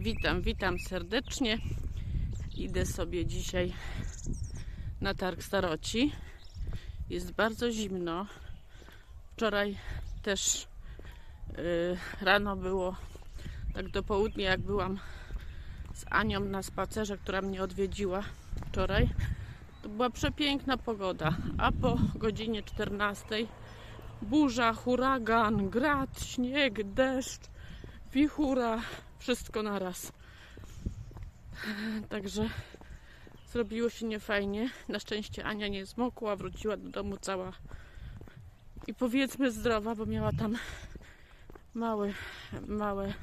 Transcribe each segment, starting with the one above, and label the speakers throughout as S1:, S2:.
S1: Witam, witam serdecznie. Idę sobie dzisiaj na targ staroci. Jest bardzo zimno. Wczoraj też y, rano było tak do południa, jak byłam z Anią na spacerze, która mnie odwiedziła wczoraj. To była przepiękna pogoda, a po godzinie 14 burza, huragan, grad, śnieg, deszcz, wichura, wszystko naraz. Także zrobiło się niefajnie. Na szczęście Ania nie zmokła, wróciła do domu cała i powiedzmy zdrowa, bo miała tam małe, małe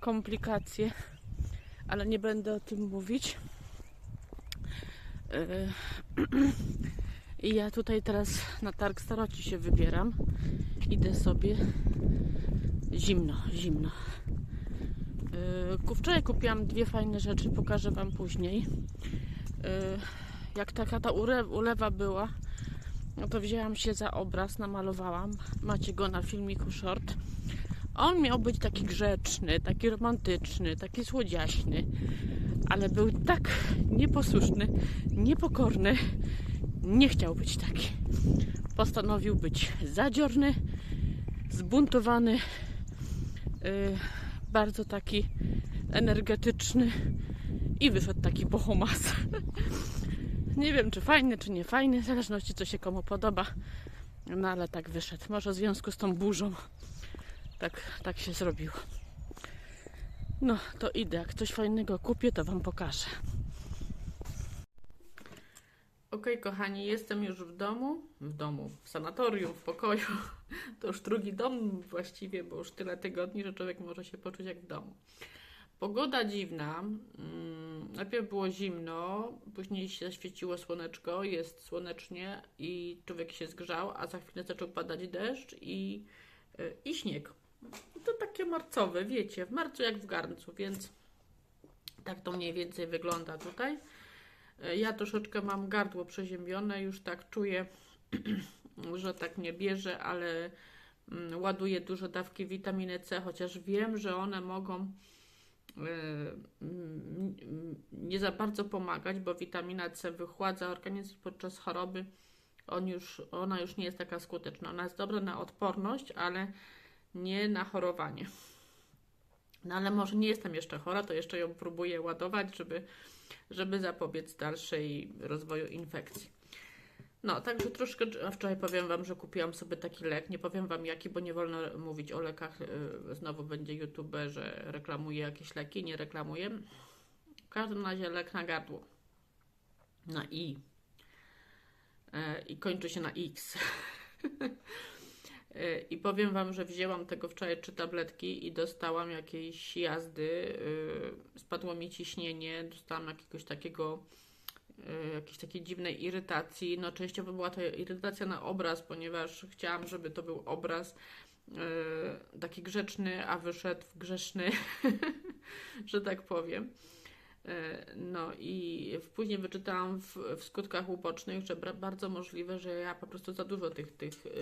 S1: komplikacje, ale nie będę o tym mówić. Yy, I ja tutaj teraz na targ staroci się wybieram. Idę sobie. Zimno, zimno. Yy, Wczoraj kupiłam dwie fajne rzeczy, pokażę Wam później. Yy, Jak taka ta ulewa była, no to wzięłam się za obraz, namalowałam. Macie go na filmiku short. On miał być taki grzeczny, taki romantyczny, taki słodziaśny, ale był tak nieposłuszny, niepokorny, nie chciał być taki. Postanowił być zadziorny, zbuntowany, yy, bardzo taki energetyczny i wyszedł taki pochomas. nie wiem, czy fajny, czy nie fajny, w zależności co się komu podoba. No ale tak wyszedł. Może w związku z tą burzą tak, tak się zrobiło. No, to idę. Jak coś fajnego kupię, to Wam pokażę. Ok, kochani, jestem już w domu. W domu, w sanatorium, w pokoju. To już drugi dom właściwie, bo już tyle tygodni, że człowiek może się poczuć jak w domu. Pogoda dziwna. Mm, Najpierw było zimno, później się zaświeciło słoneczko, jest słonecznie i człowiek się zgrzał, a za chwilę zaczął padać deszcz i, y, i śnieg. To takie marcowe, wiecie, w marcu jak w garncu, więc tak to mniej więcej wygląda tutaj. E, Ja troszeczkę mam gardło przeziębione, już tak czuję, że tak mnie bierze, ale mm, ładuję duże dawki witaminy C, chociaż wiem, że one mogą e, mm, nie za bardzo pomagać, bo witamina C wychładza organizm podczas choroby. On już, ona już nie jest taka skuteczna. Ona jest dobra na odporność, ale nie na chorowanie. No ale może nie jestem jeszcze chora, to jeszcze ją próbuję ładować, żeby, żeby zapobiec dalszej rozwoju infekcji. No, także troszkę, wczoraj powiem Wam, że kupiłam sobie taki lek. Nie powiem Wam jaki, bo nie wolno mówić o lekach. Yy, Znowu będzie YouTube, że reklamuje jakieś leki. Nie reklamuję. W każdym razie lek na gardło. Na I. E, I kończy się na X. Powiem Wam, że wzięłam tego wczoraj trzy tabletki i dostałam jakiejś jazdy. yy, Spadło mi ciśnienie, dostałam jakiegoś takiego, yy, jakiejś takiej dziwnej irytacji. No, częściowo była to irytacja na obraz, ponieważ chciałam, żeby to był obraz yy, taki grzeczny, a wyszedł grzeszny, że tak powiem. E, No i później wyczytałam w, w skutkach ubocznych, że bardzo możliwe, że ja po prostu za dużo tych, tych yy,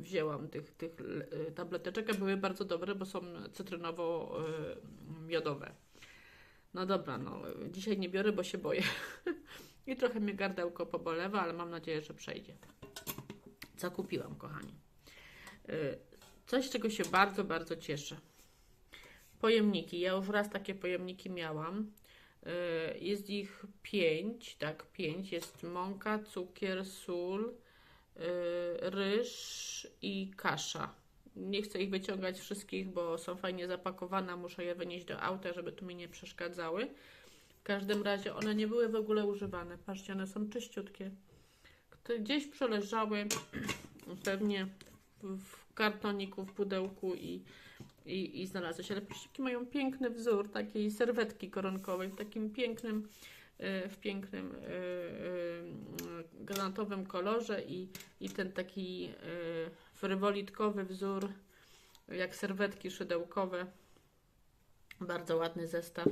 S1: wzięłam, tych, tych yy, tableteczek, a były bardzo dobre, bo są cytrynowo-miodowe. No dobra, no dzisiaj nie biorę, bo się boję. I trochę mnie gardełko pobolewa, ale mam nadzieję, że przejdzie. Co kupiłam, kochani? Coś, czego się bardzo, bardzo cieszę. Pojemniki. Ja już raz takie pojemniki miałam. Y, Jest ich pięć, tak, pięć. Jest mąka, cukier, sól, y, ryż i kasza. Nie chcę ich wyciągać wszystkich, bo są fajnie zapakowane. Muszę je wynieść do auta, żeby tu mi nie przeszkadzały. W każdym razie one nie były w ogóle używane. Patrzcie, one są czyściutkie. Gdzieś przeleżały pewnie w kartoniku, w pudełku i i, i. Ale plastik mają piękny wzór takiej serwetki koronkowej w takim pięknym, e, w pięknym e, e, granatowym kolorze i, i ten taki frywolitkowy wzór jak serwetki szydełkowe. Bardzo ładny zestaw.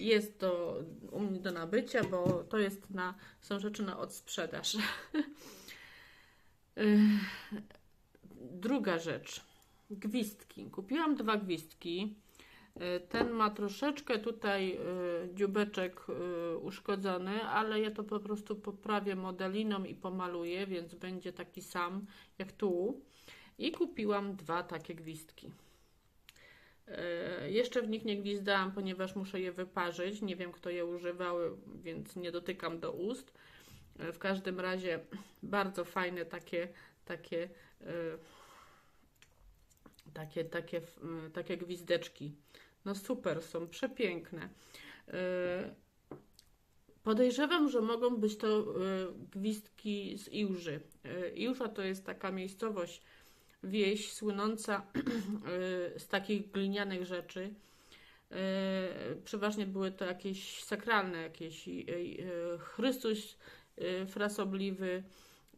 S1: Jest to u mnie do nabycia, bo to jest na, są rzeczy na odsprzedaż. Druga rzecz. Gwizdki. Kupiłam dwa gwizdki. E, Ten ma troszeczkę tutaj e, dziubeczek e, uszkodzony, ale ja to po prostu poprawię modeliną i pomaluję, więc będzie taki sam jak tu. I kupiłam dwa takie gwizdki. Jeszcze w nich nie gwizdałam, ponieważ muszę je wyparzyć. Nie wiem, kto je używał, więc nie dotykam do ust. W każdym razie bardzo fajne takie, takie, takie, takie, takie gwizdeczki. No super, są przepiękne. E, Podejrzewam, że mogą być to e, gwizdki z Iłży. E, Iłża to jest taka miejscowość, wieś słynąca z takich glinianych rzeczy. Przeważnie były to jakieś sakralne, jakieś Chrystus frasobliwy,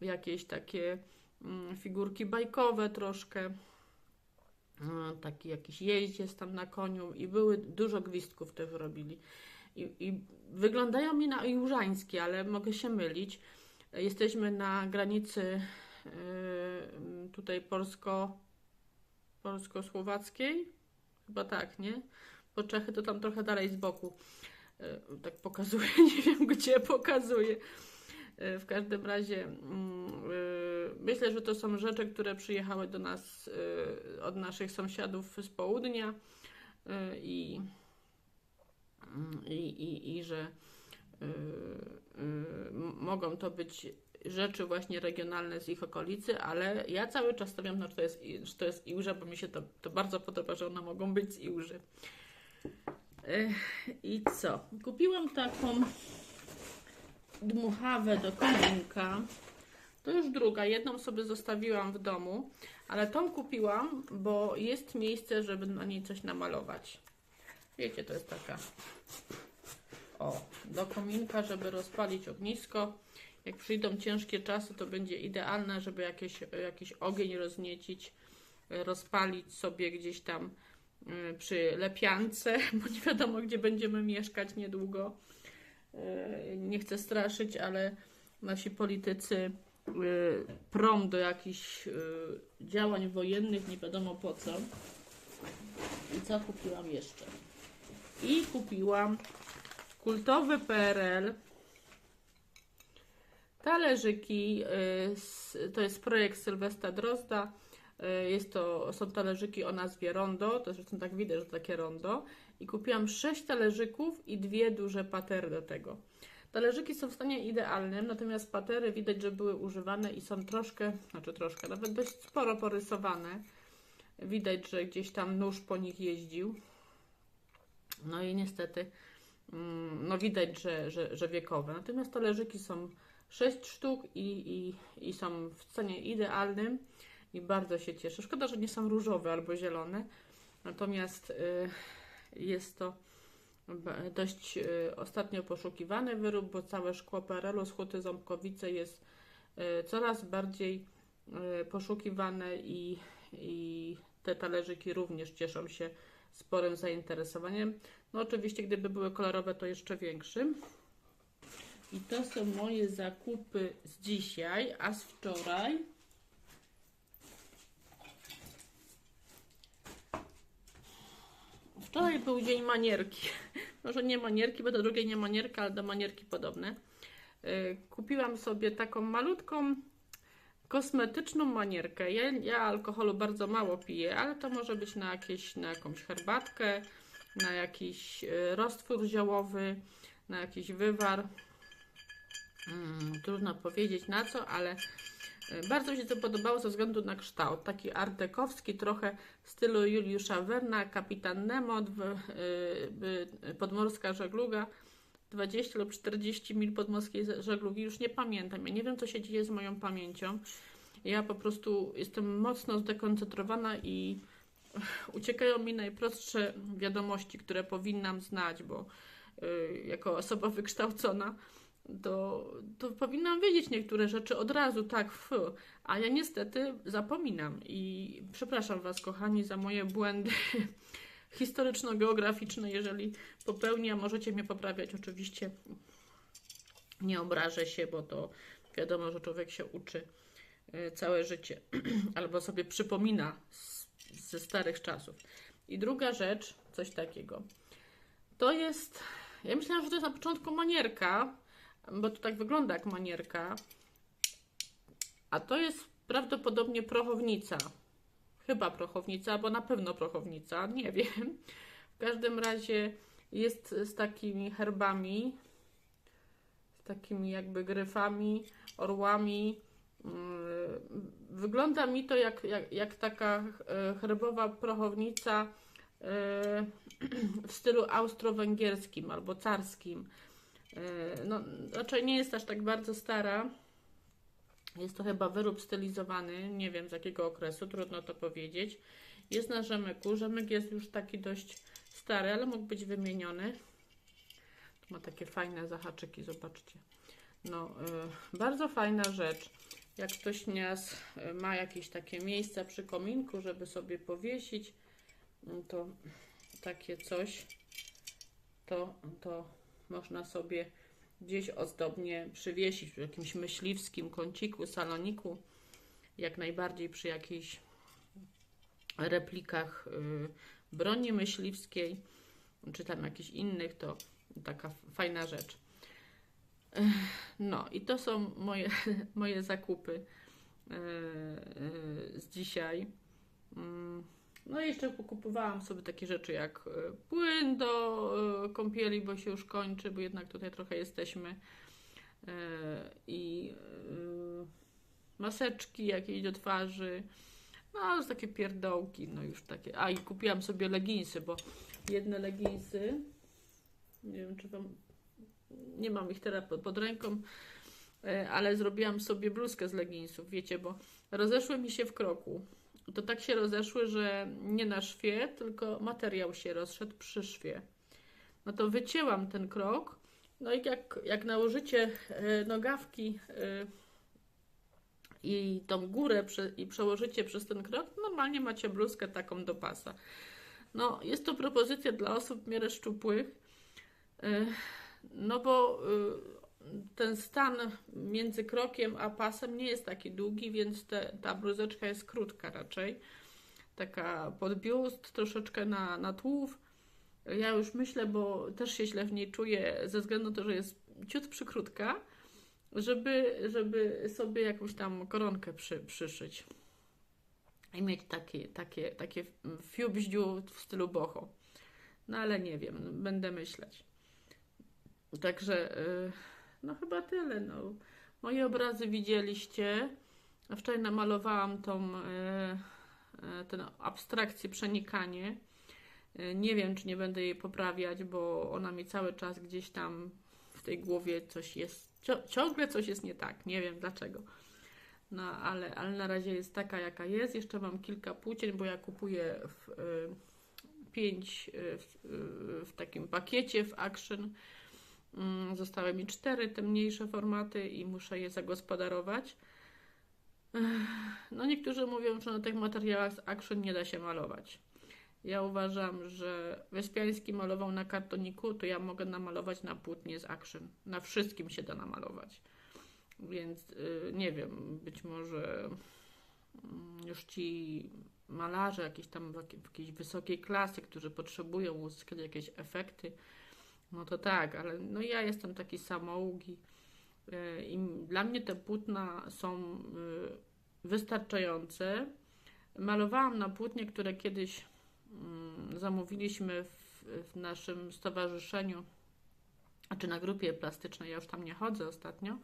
S1: jakieś takie mm, figurki bajkowe troszkę. Taki jakiś jeździec tam na koniu i były dużo gwizdków też robili. I, i wyglądają mi na jurzańskie, ale mogę się mylić. Jesteśmy na granicy e, tutaj polsko polsko-słowackiej. Chyba tak, nie? Bo Czechy to tam trochę dalej z boku. E, Tak pokazuje, nie wiem gdzie pokazuje. E, W każdym razie mm, myślę, że to są rzeczy, które przyjechały do nas e, od naszych sąsiadów z południa i, mm, i, i, i że m- mogą to być rzeczy właśnie regionalne z ich okolicy, ale ja cały czas stawiam, że to jest, że to jest Iłża, bo mi się to, to bardzo podoba, że one mogą być z Iłży. I co? Kupiłam taką dmuchawę do kominka. To już druga. Jedną sobie zostawiłam w domu, ale tą kupiłam, bo jest miejsce, żeby na niej coś namalować. Wiecie, to jest taka. O, do kominka, żeby rozpalić ognisko. Jak przyjdą ciężkie czasy, to będzie idealne, żeby jakieś, jakiś ogień rozniecić, rozpalić sobie gdzieś tam e, przy lepiance, bo nie wiadomo, gdzie będziemy mieszkać niedługo. E, Nie chcę straszyć, ale nasi politycy prom do jakichś e, działań wojennych, nie wiadomo po co. I co kupiłam jeszcze? I kupiłam kultowy PRL talerzyki. y, To jest projekt Sylwestra Drozda. Y, Jest to, są talerzyki o nazwie rondo, to zresztą tak widać, że takie rondo. I kupiłam sześć talerzyków i dwie duże patery do tego. Talerzyki są w stanie idealnym, natomiast patery widać, że były używane i są troszkę, znaczy troszkę, nawet dość sporo porysowane. Widać, że gdzieś tam nóż po nich jeździł. No i niestety, mm, no widać, że, że, że wiekowe. Natomiast talerzyki są 6 sztuk i, i, i są w cenie idealnym i bardzo się cieszę. Szkoda, że nie są różowe albo zielone. Natomiast y, jest to dość y, ostatnio poszukiwany wyrób, bo całe szkło PRL-u z Huty Ząbkowice jest y, coraz bardziej y, poszukiwane i, i te talerzyki również cieszą się sporym zainteresowaniem. No oczywiście, gdyby były kolorowe, to jeszcze większym. I to są moje zakupy z dzisiaj, a z wczoraj. Wczoraj był dzień manierki. Może nie manierki, bo do drugiej nie manierka, ale do manierki podobne. Yy, Kupiłam sobie taką malutką kosmetyczną manierkę. Ja, ja alkoholu bardzo mało piję, ale to może być na, jakieś, na jakąś herbatkę, na jakiś yy, roztwór ziołowy, na jakiś wywar. Mm, trudno powiedzieć na co, ale y, bardzo mi się to podobało ze względu na kształt. Taki artekowski, trochę w stylu Juliusza Werna, Kapitan Nemo, y, y, podmorska żegluga, 20 lub 40 mil podmorskiej żeglugi, już nie pamiętam. Ja nie wiem, co się dzieje z moją pamięcią. Ja po prostu jestem mocno zdekoncentrowana i uciekają mi najprostsze wiadomości, które powinnam znać, bo jako osoba wykształcona to, to powinnam wiedzieć niektóre rzeczy od razu, tak, f, a ja niestety zapominam i przepraszam Was, kochani, za moje błędy historyczno-geograficzne, jeżeli popełnię, możecie mnie poprawiać, oczywiście nie obrażę się, bo to wiadomo, że człowiek się uczy y, całe życie albo sobie przypomina z, ze starych czasów. I druga rzecz, coś takiego. To jest, ja myślałam, że to jest na początku manierka, bo to tak wygląda jak manierka, a to jest prawdopodobnie prochownica. Chyba prochownica, albo na pewno prochownica, nie wiem. W każdym razie jest z takimi herbami, z takimi jakby gryfami, orłami. Wygląda mi to jak, jak, jak taka herbowa prochownica w stylu austro-węgierskim albo carskim. No, raczej nie jest aż tak bardzo stara. Jest to chyba wyrób stylizowany, nie wiem z jakiego okresu, trudno to powiedzieć. Jest na rzemyku. Rzemyk jest już taki dość stary, ale mógł być wymieniony. Tu ma takie fajne zahaczyki, zobaczcie. No, y, bardzo fajna rzecz. Jak ktoś nas y, ma jakieś takie miejsca przy kominku, żeby sobie powiesić, to takie coś, to, to można sobie gdzieś ozdobnie przywiesić w jakimś myśliwskim kąciku, saloniku, jak najbardziej przy jakichś replikach y, broni myśliwskiej, czy tam jakichś innych, to taka fajna rzecz. No i to są moje, moje zakupy y, y, z dzisiaj. No i jeszcze pokupowałam sobie takie rzeczy jak płyn do kąpieli, bo się już kończy, bo jednak tutaj trochę jesteśmy. I maseczki jakieś do twarzy no, takie pierdołki, no już takie. A i kupiłam sobie leginsy, bo jedne leginsy, nie wiem czy wam, nie mam ich teraz pod, pod ręką, e, ale zrobiłam sobie bluzkę z leginsów, wiecie, bo rozeszły mi się w kroku. To tak się rozeszły, że nie na szwie, tylko materiał się rozszedł przy szwie. No to wycięłam ten krok, no i jak, jak nałożycie e, nogawki e, i tą górę i przełożycie przez ten krok, normalnie macie bluzkę taką do pasa. No, jest to propozycja dla osób w miarę szczupłych, y, no bo ten stan między krokiem a pasem nie jest taki długi, więc te, ta bluzeczka jest krótka raczej. Taka pod biust, troszeczkę na, na tułów. Ja już myślę, bo też się źle w niej czuję, ze względu na to, że jest ciut przykrótka żeby, żeby sobie jakąś tam koronkę przy, przyszyć i mieć takie, takie, takie fiubździu w stylu boho. No ale nie wiem, będę myśleć. Także, y, no chyba tyle. No. Moje obrazy widzieliście. Wczoraj namalowałam tą y, y, tę abstrakcję przenikanie. Nie wiem, czy nie będę jej poprawiać, bo ona mi cały czas gdzieś tam w tej głowie coś jest ciągle coś jest nie tak, nie wiem dlaczego. No, ale, ale na razie jest taka, jaka jest. Jeszcze mam kilka płócień, bo ja kupuję w, y, pięć y, w, y, w, takim pakiecie w Action. Y, zostały mi cztery, te mniejsze formaty i muszę je zagospodarować. No niektórzy mówią, że na tych materiałach z Action nie da się malować. Ja uważam, że Wyspiański malował na kartoniku, to ja mogę namalować na płótnie z Action. Na wszystkim się da namalować. Więc yy, nie wiem, być może yy, już ci malarze jakieś tam w jakiejś wysokiej klasy, którzy potrzebują uzyskać jakieś efekty, no to tak, ale no ja jestem taki samougi yy, i dla mnie te płótna są y, wystarczające. Malowałam na płótnie, które kiedyś Mm, zamówiliśmy w, naszym stowarzyszeniu, czy na grupie plastycznej, ja już tam nie chodzę ostatnio.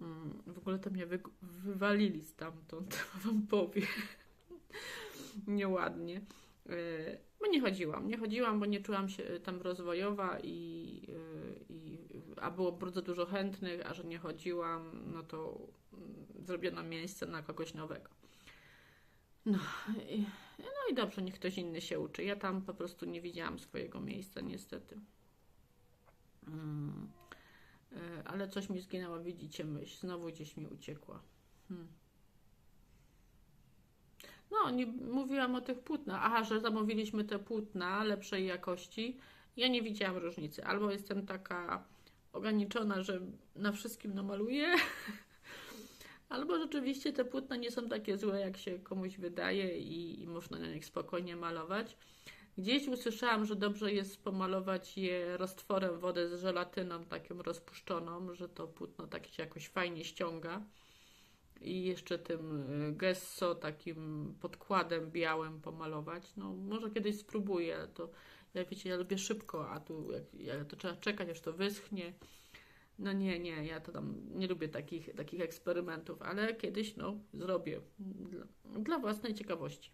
S1: Mm, w ogóle to mnie wy, wywalili stamtąd, wam powiem. Nieładnie. Bo nie chodziłam. Nie chodziłam, bo nie czułam się tam rozwojowa i, y, i a było bardzo dużo chętnych, a że nie chodziłam, no to mm, zrobiono miejsce na kogoś nowego. No i, no i dobrze, niech ktoś inny się uczy. Ja tam po prostu nie widziałam swojego miejsca, niestety. Hmm. Ale coś mi zginęło, widzicie myśl. Znowu gdzieś mi uciekła. Hmm. No, nie mówiłam o tych płótnach. Aha, że zamówiliśmy te płótna lepszej jakości. Ja nie widziałam różnicy. Albo jestem taka ograniczona, że na wszystkim namaluję, Albo rzeczywiście te płótna nie są takie złe, jak się komuś wydaje i, i można na nich spokojnie malować. Gdzieś usłyszałam, że dobrze jest pomalować je roztworem wody z żelatyną taką rozpuszczoną, że to płótno tak się jakoś fajnie ściąga. I jeszcze tym y, gesso takim podkładem białym pomalować. No może kiedyś spróbuję, to jak wiecie, ja lubię szybko, a tu jak to trzeba czekać, aż to wyschnie. No nie, nie, ja to tam nie lubię takich, takich eksperymentów, ale kiedyś no zrobię dla, dla własnej ciekawości.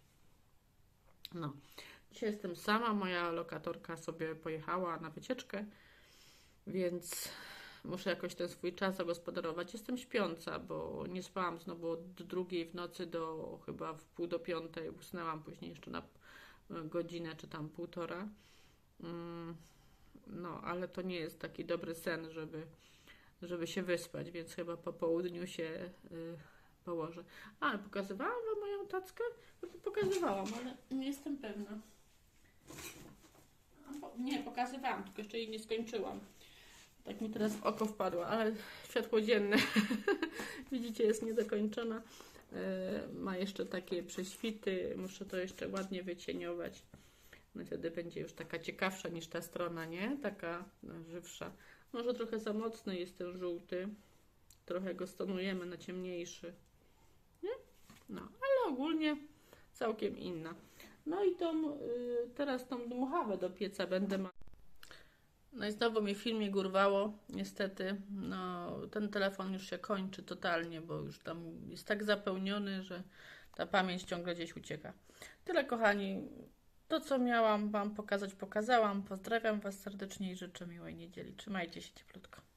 S1: No. Dzisiaj jestem sama, moja lokatorka sobie pojechała na wycieczkę, więc muszę jakoś ten swój czas zagospodarować. Jestem śpiąca, bo nie spałam znowu od drugiej w nocy do chyba w pół do piątej. Usnęłam później jeszcze na godzinę czy tam półtora. Mm, No, ale to nie jest taki dobry sen, żeby, żeby się wyspać, więc chyba po południu się y, położę. A, pokazywałam Wam moją tackę? Chyba Pokazywałam, ale nie jestem pewna. Nie, pokazywałam, tylko jeszcze jej nie skończyłam. Tak mi teraz w oko wpadło, ale światło dzienne. Widzicie, jest niedokończona. E, Ma jeszcze takie prześwity. Muszę to jeszcze ładnie wycieniować. No wtedy będzie już taka ciekawsza niż ta strona, nie? Taka no, żywsza. Może trochę za mocny jest ten żółty. Trochę go stonujemy na ciemniejszy. Nie? No, ale ogólnie całkiem inna. No i tą, y, teraz tą dmuchawę do pieca będę ma. No i znowu mi w filmie gurwało, niestety. No, ten telefon już się kończy totalnie, bo już tam jest tak zapełniony, że ta pamięć ciągle gdzieś ucieka. Tyle, kochani. To, co miałam Wam pokazać, pokazałam. Pozdrawiam Was serdecznie i życzę miłej niedzieli. Trzymajcie się cieplutko.